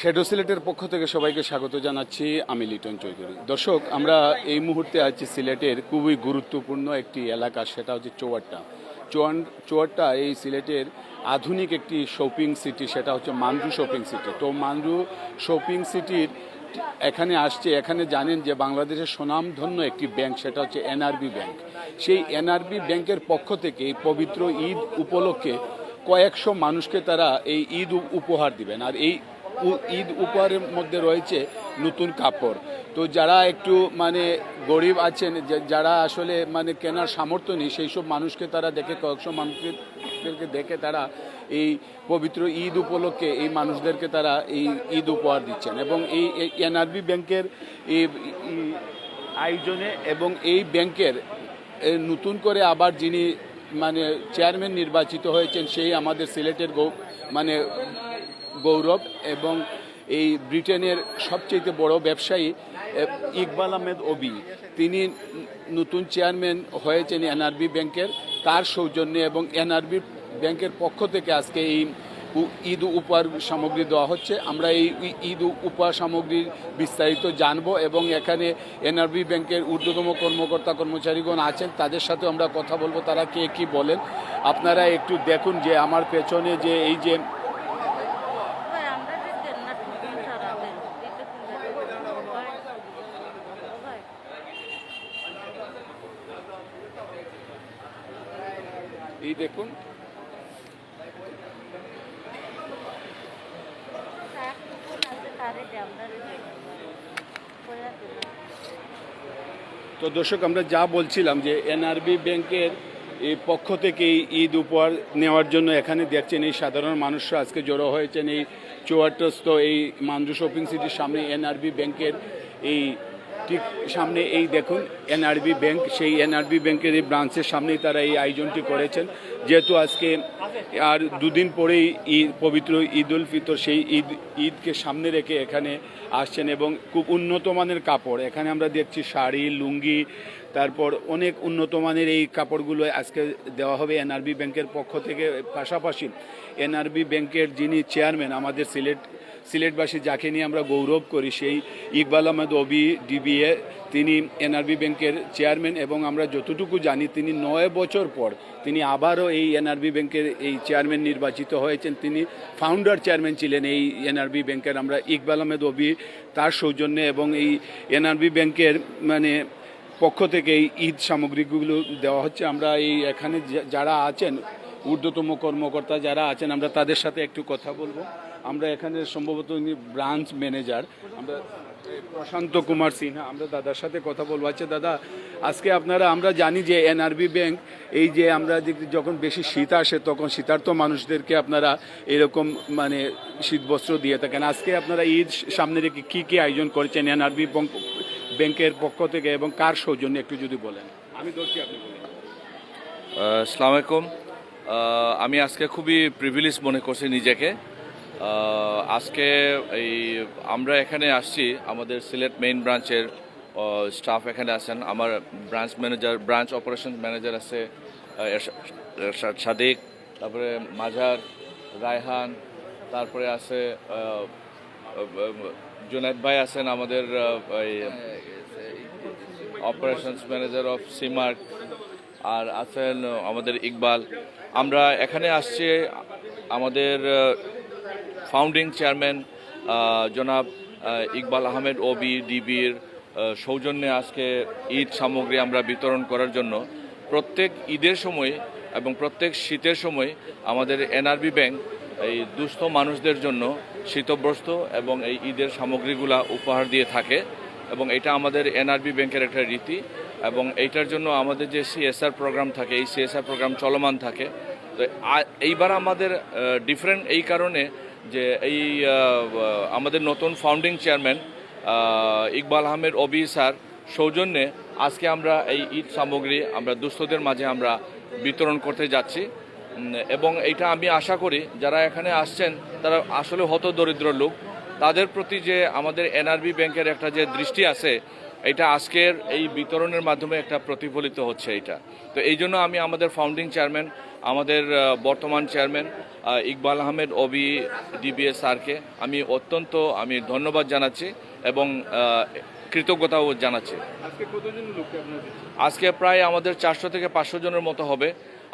Shadow সিলেটের পক্ষ থেকে সবাইকে স্বাগত জানাচ্ছি। আমি লিটন চৌধুরী। দর্শক, আমরা এই মুহূর্তে আছি সিলেটের খুবই গুরুত্বপূর্ণ একটি এলাকা, সেটা হচ্ছে চৌয়াট্টা। চোয়ান চৌয়াট্টা এই সিলেটের আধুনিক একটি শপিং সিটি সেটা হচ্ছে মান্ডু শপিং সিটি তো মান্ডু শপিং সিটির এখানে আসছে, এখানে জানেন যে বাংলাদেশের সুনামধন্য একটি ব্যাংক সেটা হচ্ছে এনআরবি ব্যাংক সেই এনআরবি ব্যাংকের পক্ষ থেকে এই পবিত্র ঈদ উপলক্ষে কয়েকশো মানুষকে তারা এই ঈদ উপহার দিবেন। আর এই ঈদ উপহারের মধ্যে রয়েছে নতুন কাপড়। তো যারা একটু মানে গরিব আছেন যারা আসলে মানে কেনার সামর্থ্য নেই, সেই সব মানুষকে তারা দেখে, কয়েকশো মানুষকে দেখে তারা এই পবিত্র ঈদ উপলক্ষে এই মানুষদেরকে তারা এই ঈদ উপহার দিচ্ছেন। এবং এই এনআরবি ব্যাংকের এই আয়োজনে এবং এই ব্যাংকের নতুন করে আবার যিনি মানে চেয়ারম্যান নির্বাচিত হয়েছেন, সেই আমাদের সিলেটের মানে গৌরব এবং এই ব্রিটেনের সবচেয়ে বড় ব্যবসায়ী ইকবাল আহমেদ ওবি। তিনি নতুন চেয়ারম্যান হয়েছেন এনআরবি ব্যাংকের। তার সৌজন্যে এবং এনআরবি ব্যাংকের পক্ষ থেকে আজকে এই ঈদ উপহার সামগ্রী দেওয়া হচ্ছে। আমরা এই ঈদ উপহার সামগ্রীর বিস্তারিত জানব এবং এখানে এনআরবি ব্যাংকের ঊর্ধ্বতম কর্মকর্তা কর্মচারীগণ আছেন, তাদের সাথে আমরা কথা বলব, তারা কে কি বলেন। আপনারা একটু দেখুন যে আমার পেছনে যে এই যে ভাই আমরা যে দেন না ঠুকুন সারা দেন এটা কিন্তু ভাই ভাই এই দেখুন। তো দর্শক, আমরা যা বলছিলাম যে এনআরবি ব্যাংকের এই পক্ষ থেকে এই ঈদ উপহার নেওয়ার জন্য এখানে দেখছেন এই সাধারণ মানুষরা আজকে জড়ো হয়েছেন। এই চুয়াট্টস্থ এই মান্ডু শপিং সিটির সামনে এনআরবি ব্যাংকের এই ঠিক সামনে এই দেখুন, এনআরবি ব্যাংক, সেই এনআরবি ব্যাংকের এই ব্রাঞ্চের সামনেই তারা এই আয়োজনটি করেছেন। যেহেতু আজকে আর দুদিন পরেই ঈদ, পবিত্র ঈদ উল ফিতর, সেই ঈদ, ঈদকে সামনে রেখে এখানে আসছেন এবং খুব উন্নত মানের কাপড়। এখানে আমরা দেখছি শাড়ি, লুঙ্গি, তারপর অনেক উন্নত মানের এই কাপড়গুলো আজকে দেওয়া হবে এনআরবি ব্যাংকের পক্ষ থেকে। পাশাপাশি এনআরবি ব্যাংকের যিনি চেয়ারম্যান, আমাদের সিলেট সিলেটবাসী যাকে নিয়ে আমরা গৌরব করি সেই ইকবাল আহমেদ ওবি, ডিবিএ, তিনি এনআরবি ব্যাংকের চেয়ারম্যান এবং আমরা যতটুকু জানি তিনি নয় বছর পর তিনি আবারও এই এনআরবি ব্যাংকের এই চেয়ারম্যান নির্বাচিত হয়েছেন। তিনি ফাউন্ডার চেয়ারম্যান ছিলেন এই এনআরবি ব্যাংকের আমরা ইকবাল আহমেদ ওবি তার সৌজন্যে এবং এই এনআরবি ব্যাংকের মানে পক্ষ থেকে এই ঈদ সামগ্রীগুলো দেওয়া হচ্ছে। আমরা এই এখানে যারা আছেন, ঊর্ধ্বতম কর্মকর্তা যারা আছেন, আমরা তাদের সাথে একটু কথা বলব। আমরা এখানে সম্ভবত উনি ব্রাঞ্চ ম্যানেজার। আমরা প্রশান্ত কুমার সিনহা, আমরা দাদার সাথে কথা বলব। আচ্ছা দাদা, আজকে আপনারা, আমরা জানি যে এনআরবি ব্যাংক, এই যে আমরা যখন বেশি শীত আসে, তখন শীতার্থ মানুষদেরকে আপনারা এরকম মানে শীতবস্ত্র দিয়ে থাকেন। আজকে আপনারা ঈদ সামনে রেখে কী কী আয়োজন করেছেন এনআরবি ব্যাংকের পক্ষ থেকে এবং কার সৌজন্য, একটু যদি বলেন। আমি ধরছি, আপনি আসসালামু আলাইকুম। আমি আজকে খুবই প্রিভিলেজ মনে করছি নিজেকে। আজকে এই আমরা এখানে আসছি, আমাদের সিলেট মেইন ব্রাঞ্চের স্টাফ এখানে আছেন। আমার branch manager branch operation manager আছে সাদিক, তারপরে মাঝার রায়হান, তারপরে আছে জুনায়দ ভাই আছেন আমাদের এই অপারেশনস ম্যানেজার অফ সিমার্ক আর আছেন আমাদের ইকবাল। আমরা এখানে আসছি, আমাদের ফাউন্ডিং চেয়ারম্যান জনাব ইকবাল আহমেদ ওবি ডিবির সৌজন্যে আজকে ঈদ সামগ্রী আমরা বিতরণ করার জন্য প্রত্যেক ঈদের সময় এবং প্রত্যেক শীতের সময় আমাদের এনআরবি ব্যাংক এই দুস্থ মানুষদের জন্য শীতবস্ত্র এবং এই ঈদের সামগ্রীগুলা উপহার দিয়ে থাকে এবং এটা আমাদের এনআরবি ব্যাংকের একটা রীতি এবং এইটার জন্য আমাদের যে সিএসআর প্রোগ্রাম থাকে, এই সিএসআর প্রোগ্রাম চলমান থাকে। তো এইবার আমাদের ডিফারেন্ট এই কারণে যে এই আমাদের নতুন founding chairman Iqbal Ahmed OBE sir, সৌজন্যে আজকে আমরা এই ঈদ সামগ্রী আমরা দুস্থদের মাঝে আমরা বিতরণ করতে যাচ্ছি। এবং এইটা আমি আশা করি যারা এখানে আসছেন, তারা আসলে হত দরিদ্র লোক। তাদের প্রতি যে আমাদের এনআরবি ব্যাংকের একটা যে দৃষ্টি আছে, এটা আজকের এই বিতরণের মাধ্যমে একটা প্রতিফলিত হচ্ছে এটা তো এই জন্য আমি আমাদের ফাউন্ডিং চেয়ারম্যান আমাদের বর্তমান chairman Iqbal Ahmed OBE DBS স্যারকে আমি অত্যন্ত আমি ধন্যবাদ জানাচ্ছি এবং কৃতজ্ঞতাও জানাচ্ছি। আজকে প্রায় আমাদের চারশো থেকে পাঁচশো জনের মতো হবে।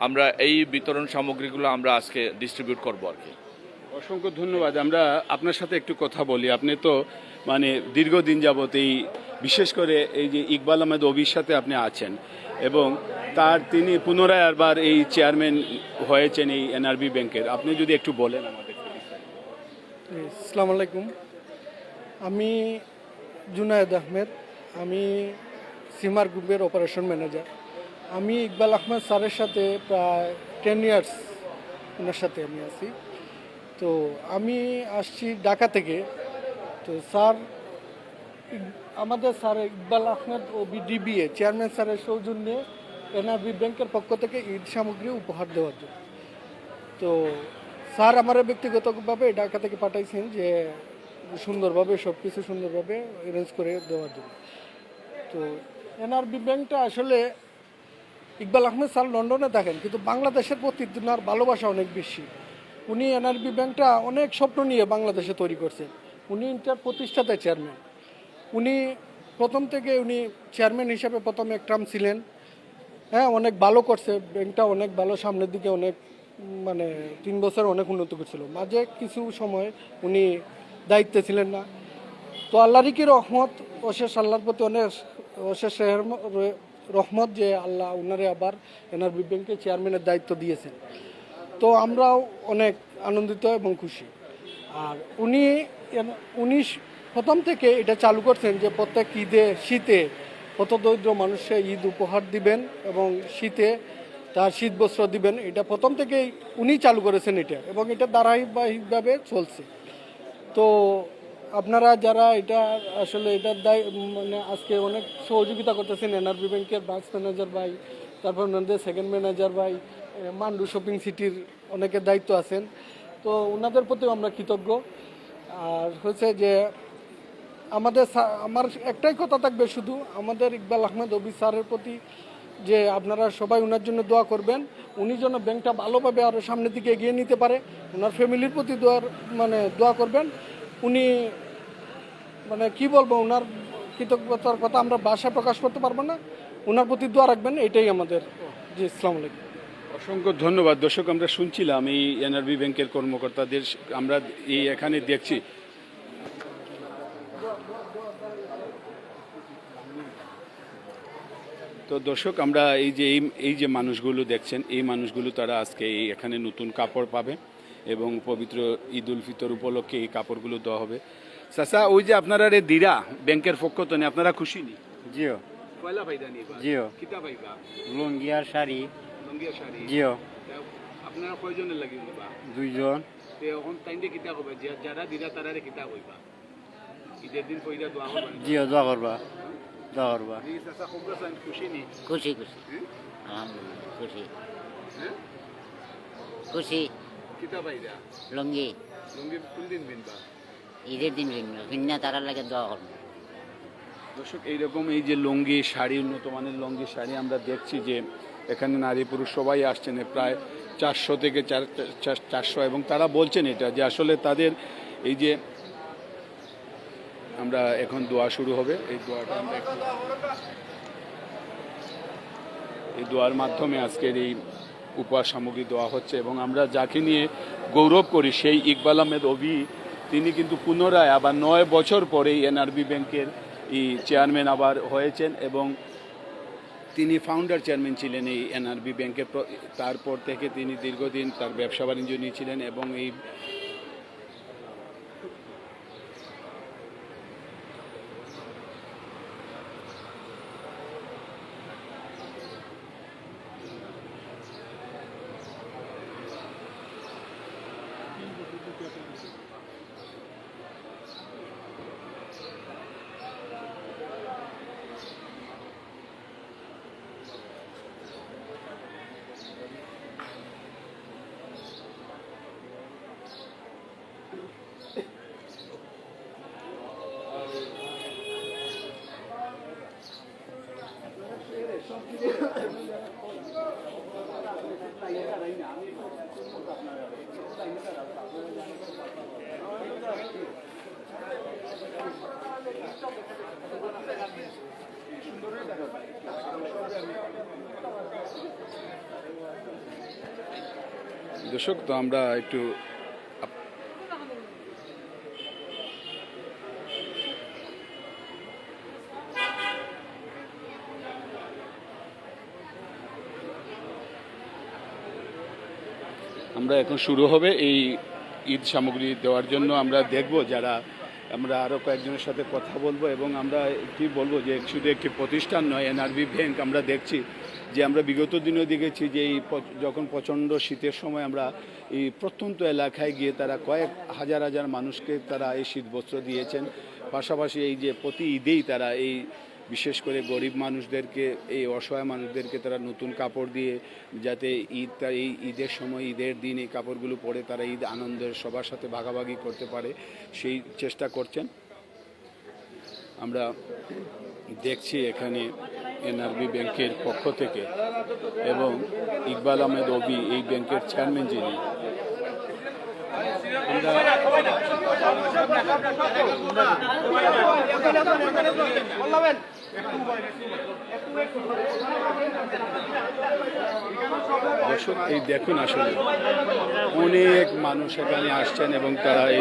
আমরা এই বিতরণ সামগ্রীগুলো আমরা আজকে ডিস্ট্রিবিউট করব আর কি। অসংখ্য ধন্যবাদ। আমরা আপনার সাথে একটু কথা বলি। আপনি তো মানে দীর্ঘদিন যাবত এই বিশেষ করে এই যে ইকবাল আহমেদ অবির সাথে আপনি আছেন। এবং তার তিনি পুনরায় আবার এই চেয়ারম্যান হয়েছেন এই এনআরবি ব্যাংকের। আপনি যদি একটু বলেন আমাদের। আসসালামু আলাইকুম। আমি জুনায়েদ আহমেদ। আমি সিমার গ্রুপের অপারেশন ম্যানেজার আমি ইকবাল আহমেদ স্যারের সাথে প্রায় টেন ইয়ার্স ওনার সাথে আমি আছি। তো আমি আসছি ঢাকা থেকে। তো স্যার আমাদের স্যার ইকবাল আহমেদ ও বিডিবিএ চেয়ারম্যান স্যারের সৌজন্যে এনআরবি ব্যাংকের পক্ষ থেকে ঈদ সামগ্রী উপহার দেওয়ার জন্য। তো স্যার আমার ব্যক্তিগতভাবে ঢাকা থেকে পাঠাইছেন যে সুন্দরভাবে সব কিছু সুন্দরভাবে অ্যারেঞ্জ করে দেওয়ার জন্য। তো এনআরবি ব্যাংকটা আসলে ইকবাল আহমেদ স্যার লন্ডনে থাকেন, কিন্তু বাংলাদেশের প্রতি ওনার ভালোবাসা অনেক বেশি। উনি এনআরবি ব্যাংকটা অনেক স্বপ্ন নিয়ে বাংলাদেশে তৈরি করছেন। উনি ইন্টার প্রতিষ্ঠাতা চেয়ারম্যান উনি প্রথম থেকে উনি চেয়ারম্যান হিসাবে প্রথম এক টার্ম ছিলেন। হ্যাঁ অনেক ভালো করছে, ব্যাংকটা অনেক ভালো, সামনের দিকে অনেক মানে তিন বছর অনেক উন্নত করছিল। মাঝে কিছু সময় উনি দায়িত্বে ছিলেন না। তো আল্লাহরই কি রহমত, অশেষ আল্লাহর প্রতি অনেক অশেষ রহমত যে আল্লাহ উনারে আবার এনআরবি ব্যাংকে চেয়ারম্যানের দায়িত্ব দিয়েছেন। তো আমরাও অনেক আনন্দিত এবং খুশি। আর উনি এন- উনি স- প্রথম থেকে এটা চালু করছেন যে প্রত্যেক ঈদে, শীতে পথদরিদ্র মানুষকে ঈদ উপহার দিবেন এবং শীতে তার শীত বস্ত্র দিবেন। এটা প্রথম থেকেই উনি চালু করেছেন এটা এবং এটা ধারাবাহিকভাবে চলছে। তো আপনারা যারা এটা আসলে এটার দায় মানে আজকে অনেক সহযোগিতা করতেছেন এনআরবি ব্যাংকের ব্রাঞ্চ ম্যানেজার ভাই, তারপর ওনাদের সেকেন্ড ম্যানেজার ভাই মান্ডু শপিং সিটির অনেকের দায়িত্ব আছেন। তো ওনাদের প্রতিও আমরা কৃতজ্ঞ। আর হচ্ছে যে আমাদের আমার একটাই কথা থাকবে শুধু আমাদের ইকবাল আহমেদ অবি স্যারের প্রতি যে আপনারা সবাই ওনার জন্য দোয়া করবেন, উনি যেন ব্যাংকটা ভালোভাবে আরও সামনের দিকে এগিয়ে নিতে পারে ওনার ফ্যামিলির প্রতি দোয়ার মানে দোয়া করবেন। উনি মানে কি বলব ওনার কৃতজ্ঞতার কথা আমরা ভাষায় প্রকাশ করতে পারব না ওনার প্রতি দোয়া রাখবেন, এটাই আমাদের। জি ইসলাম আলাইকুম। অসংখ্য ধন্যবাদ। দর্শক, আমরা শুনছিলাম এই এনআরবি ব্যাংকের কর্মকর্তাদের, আমরা এই এখানে দেখছি তো দর্শক আমরা এই যে এই যে মানুষগুলো দেখছেন এই মানুষগুলো তারা আজকে এই এখানে নতুন কাপড় পাবে এবং পবিত্র ঈদ উল ফিতর উপলক্ষে এই কাপড়গুলো দেওয়া হবে। চাচা ওই যে আপনারা রে দিরা ব্যাংকের পক্ষ তো নেই, আপনারা খুশি নি? জিও। পয়লা পাইদা নি জিও। কিতা পাইবা শাড়ি। লঙ্গিয়া শাড়ি। জিও। আপনারা কয়জনের লাগি বা দুইজন। তে এখন কিতা যারা দিরা তারারে কিতা কইবা? ঈদের দিন কইরা দোয়া করবা। জিও দোয়া করবা। সাইন খুশি খুশি আলহামদুলিল্লাহ খুশি হ্যাঁ খুশি লঙ্গি ঈদের দিন ভিন্ন ভিন্ন তারা লাগে দোয়া করব দর্শক এইরকম এই যে লুঙ্গি শাড়ি উন্নত মানের লুঙ্গি শাড়ি আমরা দেখছি যে এখানে নারী পুরুষ সবাই আসছেন প্রায় চারশো থেকে চার- চারশো এবং তারা বলছেন এটা যে আসলে তাদের এই যে আমরা এখন দোয়া শুরু হবে। এই দোয়াটা আমরা এই দোয়ার মাধ্যমে আজকের এই উপহার সামগ্রী দেওয়া হচ্ছে এবং আমরা যাকে নিয়ে গৌরব করি সেই ইকবাল আহমেদ অভি, তিনি কিন্তু পুনরায় আবার নয় বছর পরেই এনআরবি ব্যাংকের এই চেয়ারম্যান আবার হয়েছেন এবং তিনি ফাউন্ডার চেয়ারম্যান ছিলেন এই এনআরবি ব্যাংকের তারপর থেকে তিনি দীর্ঘদিন তার ব্যবসা বাণিজ্য নিয়েছিলেন এবং এই দর্শক, তো আমরা একটু আমরা এখন শুরু হবে এই ঈদ সামগ্রী দেওয়ার জন্য। আমরা দেখব যারা, আমরা আরও কয়েকজনের সাথে কথা বলব এবং আমরা কি বলব যে শুধু একটি প্রতিষ্ঠান নয়, এনআরবি ব্যাংক আমরা দেখছি। যে আমরা বিগত দিনেও দেখেছি যে এই যখন প্রচণ্ড শীতের সময় আমরা এই প্রত্যন্ত এলাকায় গিয়ে তারা কয়েক হাজার হাজার মানুষকে তারা এই শীত বস্ত্র দিয়েছেন। পাশাপাশি এই যে প্রতি ঈদেই তারা এই বিশেষ করে গরিব মানুষদেরকে, এই অসহায় মানুষদেরকে তারা নতুন কাপড় দিয়ে যাতে ঈদ তা- এই ঈদের সময়, ঈদের দিন এই কাপড়গুলো পরে তারা ঈদ আনন্দের সবার সাথে ভাগাভাগি করতে পারে, সেই চেষ্টা করছেন। আমরা দেখছি এখানে এনআরবি ব্যাংকের পক্ষ থেকে এবং ইকবাল আহমেদ ওবি এই ব্যাংকের চেয়ারম্যান যিনি। এই দেখুন আসলে অনেক মানুষ এখানে আসছেন এবং তারা এই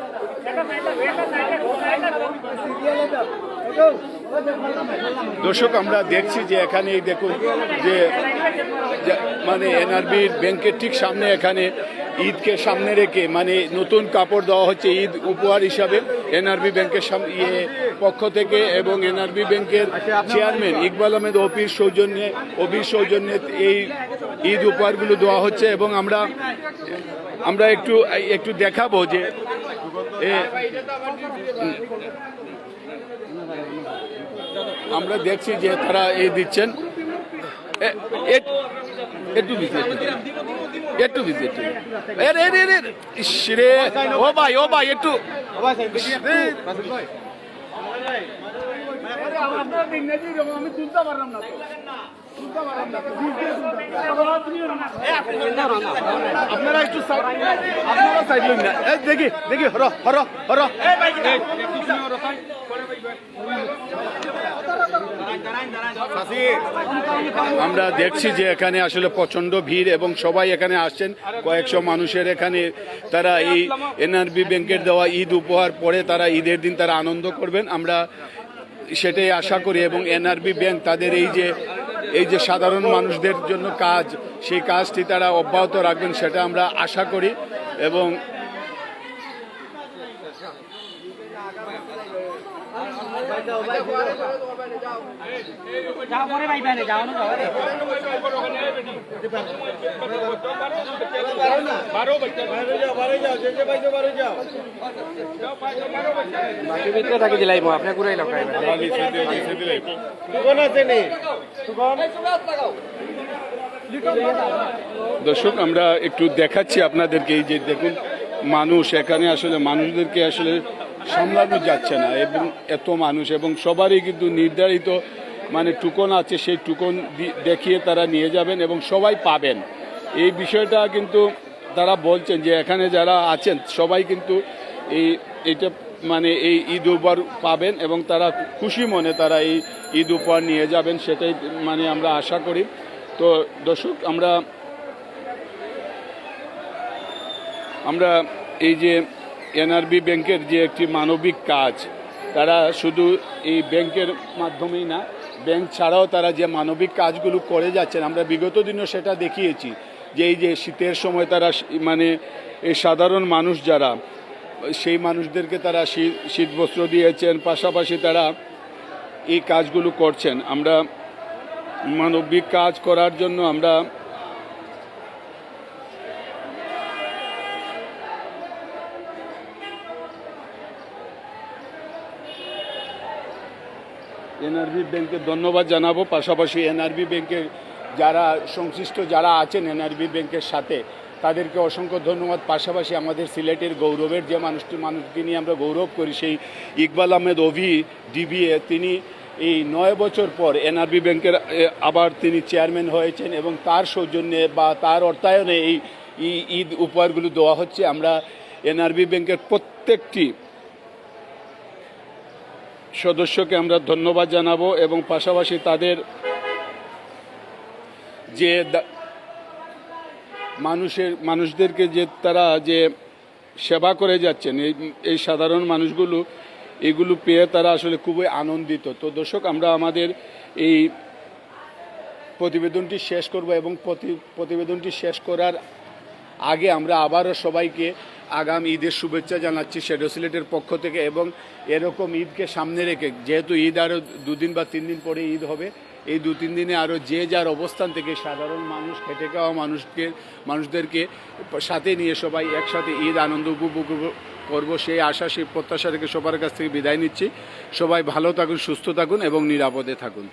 দর্শক, আমরা দেখছি যে এখানে দেখুন যে মানে এনআরবির ব্যাংকের ঠিক সামনে এখানে ঈদকে সামনে রেখে মানে নতুন কাপড় দেওয়া হচ্ছে ঈদ উপহার হিসাবে এনআরবি ব্যাংকের ইয়ে পক্ষ থেকে এবং এনআরবি ব্যাংকের চেয়ারম্যান ইকবাল আহমেদ অপির সৌজন্যে অবির সৌজন্যে এই ঈদ উপহারগুলো দেওয়া হচ্ছে এবং আমরা আমরা একটু একটু দেখাবো যে আমরা দেখছি যে তারা এই দিচ্ছেন। একটু বিজি একটু ইস ও ভাই ও ভাই, একটু। ইস রে। আপনারা একটু আপনারা সাইড না। এই দেখি দেখি, হর হর হর। আমরা দেখছি যে এখানে আসলে প্রচণ্ড ভিড় এবং সবাই এখানে আসছেন। কয়েকশো মানুষের এখানে তারা এই এনআরবি ব্যাংকের দেওয়া ঈদ উপহার পরে তারা ঈদের দিন তারা আনন্দ করবেন। আমরা সেটাই আশা করি এবং এনআরবি ব্যাংক তাদের এই যে এই যে সাধারণ মানুষদের জন্য কাজ সেই কাজটি তারা অব্যাহত রাখবেন সেটা আমরা আশা করি এবং ভিতরে থাকি দিলাই মই আপনি দর্শক আমরা একটু দেখাচ্ছি আপনাদেরকে এই যে দেখুন মানুষ এখানে আসলে মানুষদেরকে আসলে সামলানো যাচ্ছে না এবং এত মানুষ এবং সবারই কিন্তু নির্ধারিত মানে টুকন আছে সেই টুকন দি- দেখিয়ে তারা নিয়ে যাবেন এবং সবাই পাবেন। এই বিষয়টা কিন্তু তারা বলছেন যে এখানে যারা আছেন সবাই কিন্তু এই এটা মানে এই ঈদ উপহার পাবেন এবং তারা খুশি মনে তারা এই ঈদ উপহার নিয়ে যাবেন, সেটাই মানে আমরা আশা করি। তো দর্শক, আমরা আমরা এই যে এনআরবি ব্যাংকের যে একটি মানবিক কাজ, তারা শুধু এই ব্যাংকের মাধ্যমেই না, ব্যাংক ছাড়াও তারা যে মানবিক কাজগুলো করে যাচ্ছেন, আমরা বিগত দিনও সেটা দেখিয়েছি যে এই যে শীতের সময় তারা মানে এই সাধারণ মানুষ যারা সেই মানুষদেরকে তারা শীত বস্ত্র দিয়েছেন, পাশাপাশি তারা এই কাজগুলো করছেন। আমরা মানবিক কাজ করার জন্য আমরা এনআরবি ব্যাংকে ধন্যবাদ জানাব, পাশাপাশি এনআরবি ব্যাংকের যারা সংশ্লিষ্ট যারা আছেন এনআরবি ব্যাংকের সাথে তাদেরকে অসংখ্য ধন্যবাদ। পাশাপাশি আমাদের সিলেটের গৌরবের যে মানুষটি মানুষকে নিয়ে আমরা গৌরব করি, সেই ইকবাল আহমেদ অভি ডিবিএ, তিনি এই নয় বছর পর এনআরবি ব্যাংকের আবার তিনি চেয়ারম্যান হয়েছেন এবং তার সৌজন্যে বা তার অর্থায়নে এই ঈদ উপহারগুলো দেওয়া হচ্ছে। আমরা এনআরবি ব্যাংকের প্রত্যেকটি সদস্যকে আমরা ধন্যবাদ জানাব এবং পাশাপাশি তাদের যে মানুষের, মানুষদেরকে যে তারা যে সেবা করে যাচ্ছেন, এই এই সাধারণ মানুষগুলো, এগুলো পেয়ে তারা আসলে খুবই আনন্দিত। তো দর্শক, আমরা আমাদের এই প্রতিবেদনটি শেষ করব এবং প্রতি- প্রতিবেদনটি শেষ করার আগে আমরা আবারও সবাইকে আগাম ঈদের শুভেচ্ছা জানাচ্ছি শেডো সিলেটের পক্ষ থেকে এবং এরকম ঈদকে সামনে রেখে, যেহেতু ঈদ আরও দুদিন বা তিন দিন পরে ঈদ হবে এই দু তিন দিনে আরও যে যার অবস্থান থেকে সাধারণ মানুষ, খেটে খাওয়া মানুষকে, মানুষদেরকে সাথে নিয়ে সবাই একসাথে ঈদ, আনন্দ উপভোগ করব, সেই আশা, সেই প্রত্যাশা থেকে সবার কাছ থেকে বিদায় নিচ্ছি। সবাই ভালো থাকুন, সুস্থ থাকুন এবং নিরাপদে থাকুন।